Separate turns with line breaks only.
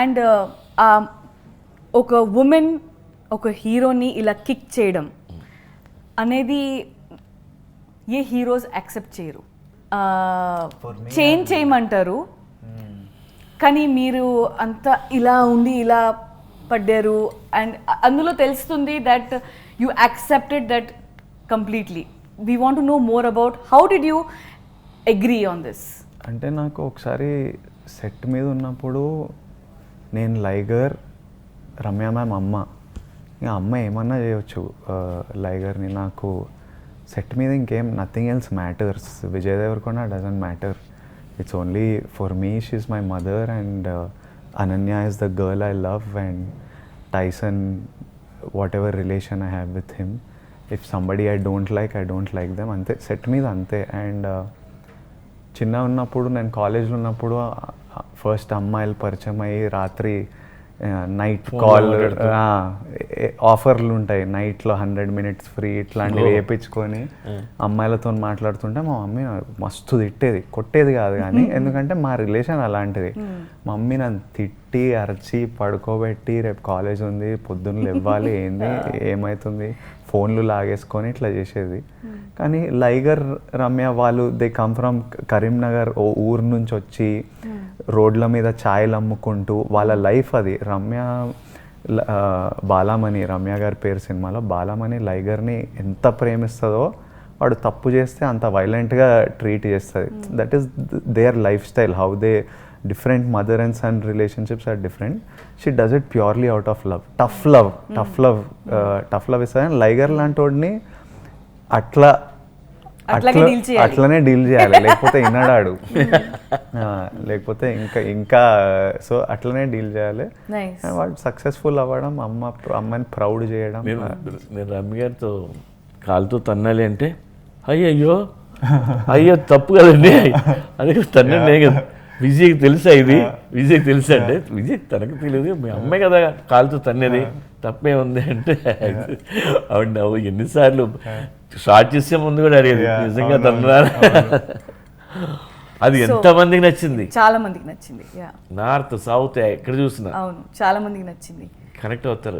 And ఒక women ఒక హీరోని ఇలా కిక్ చేయడం అనేది ఏ హీరోస్ యాక్సెప్ట్ చేయరు. చేంజ్ చేయమంటారు. కానీ మీరు అంత ఇలా ఉండి ఇలా పడ్డారు. అండ్ అందులో తెలుస్తుంది that you accepted that completely we want no more about how did you agree on this
అంటే నాకు ఒకసారి సెట్ మీద ఉన్నప్పుడు నేను లైగర్ రమ్య మ్యామ్ అమ్మ. ఇక అమ్మ ఏమన్నా చేయొచ్చు. లైగర్ని నాకు సెట్ మీద ఇంకేం nothing else matters Vijay Deverakonda doesn't matter it's only for me she my mother and Ananya is the girl I love and Tyson whatever relation I have with him if somebody I don't like I don't like them అంతే set మీద అంతే. And uh, చిన్న ఉన్నప్పుడు నేను కాలేజ్లో ఉన్నప్పుడు first అమ్మాయిలు పరిచయం అయ్యి రాత్రి నైట్ కాల్. ఆఫర్లు ఉంటాయి. నైట్లో హండ్రెడ్ మినిట్స్ ఫ్రీ ఇట్లాంటివి. వేయించుకొని అమ్మాయిలతో మాట్లాడుతుంటే మా మమ్మీ మస్తు తిట్టేది. కొట్టేది కాదు కానీ ఎందుకంటే మా రిలేషన్ అలాంటిది. మమ్మీ నన్ను తిట్టి అరచి పడుకోబెట్టి రేపు కాలేజ్ ఉంది పొద్దున్న ఇవ్వాలి ఏంది ఏమవుతుంది ఫోన్లు లాగేసుకొని ఇట్లా చేసేది. కానీ లైగర్ రమ్య వాళ్ళు దే కమ్ ఫ్రమ్ కరీంనగర్ ఓ ఊరు నుంచి వచ్చి రోడ్ల మీద ఛాయలు అమ్ముకుంటూ వాళ్ళ లైఫ్ అది. రమ్య బాలామణి రమ్య గారి పేరు సినిమాలో బాలామణి లైగర్ని ఎంత ప్రేమిస్తుందో వాడు తప్పు చేస్తే అంత వైలెంట్గా ట్రీట్ చేస్తుంది. That is their life style how they different mother and son relationships are different she does it purely out of love tough love tough love tough love ఇస్తుంది లైగర్ లాంటి వాడిని అట్లా
అట్లాగే
అట్లా-
deal చేయాలి.
అట్లనే డీల్ చేయాలి. లేకపోతే ఆ, లేకపోతే ఇంకా ఇంకా సో అట్లనే డీల్ చేయాలి.
నైస్
వాడు సక్సెస్ఫుల్ అవ్వడం అమ్మ అమ్మని ప్రౌడ్ చేయడం
నేను నేను రమ్య గారితో కాలుతో తన్నాలి అంటే అయ్యయ్యో అయ్యో తప్పు కదండి. అది తన్నండి కదా. విజయ్కి తెలుసా ఇది? విజయ్కి తెలుసా అంటే విజయ్ తనకు తెలియదు. మీ అమ్మాయి కదా కాలుతో తన్నది. తప్పే ఉంది అంటే ఆవిడ నవ్వు ఎన్నిసార్లు షార్ట్ చేసే ముందు కూడా అడిగేది. నిజంగా
అవును,
తన్నారా? అది ఎంతమందికి నచ్చింది?
చాలా మందికి నచ్చింది యా.
నార్త్ సౌత్ ఎక్కడ చూసినా?
అవును చాలా మందికి నచ్చింది.
కనెక్ట్ అవుతారు.